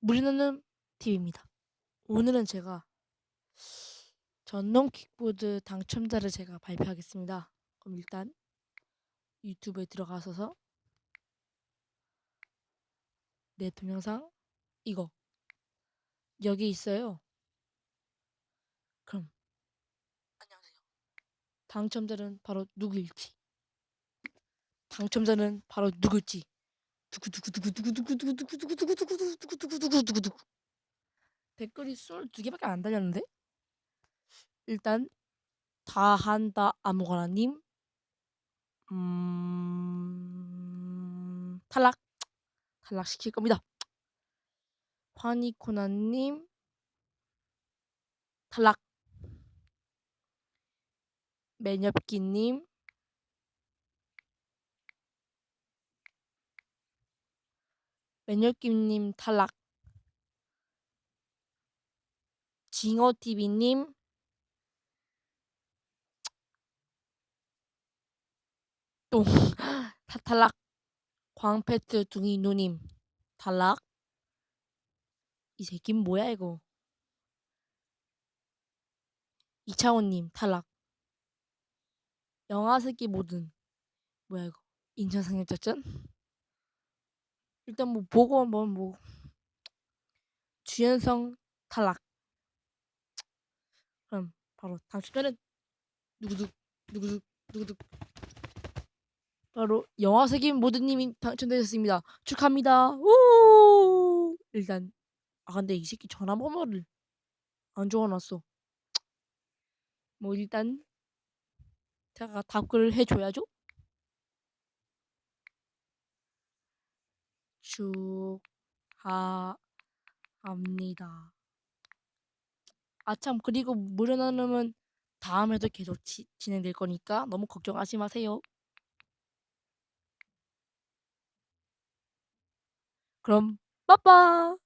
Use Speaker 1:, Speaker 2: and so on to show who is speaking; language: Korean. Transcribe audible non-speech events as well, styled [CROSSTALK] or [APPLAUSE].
Speaker 1: 무리나는 TV입니다. 오늘은 제가 전동 킥보드 당첨자를 제가 발표하겠습니다. 그럼 일단 유튜브에 들어가셔서 내 동영상 이거 여기 있어요. 그럼 안녕하세요. 당첨자는 바로 누구일지 당첨자는 바로 누굴지 두구두구두구두구두구두구두구두구두구두구두구두구두구두구두구 댓글이 22개밖에 안 달렸는데 일단 다 한다 아무거나 님 음... 탈락 탈락시킬 겁니다 화니코나 님 탈락 매엽기님 매엽기님 탈락. 징어TV님 똥. [LAUGHS] 타- 탈락. 광페트 둥이 누님 탈락. 이 새끼는 뭐야 이거? 이창호님 탈락. 영화 새끼 모든. 뭐야 이거? 인천 상륙작전 일단 뭐 보고 한번 뭐 주연성 탈락 그럼 바로 당첨자는 누구둑 누구둑 누구둑 바로 영화 세계 모드님이 당첨되셨습니다. 축하합니다. 우! 일단 아 근데 이 새끼 전화번호를 안 적어놨어. 뭐 일단 제가 답글을 해줘야죠. 축하합니다. 아 참 그리고 무료 나눔은 다음에도 계속 지, 진행될 거니까 너무 걱정하지 마세요. 그럼 빠빠.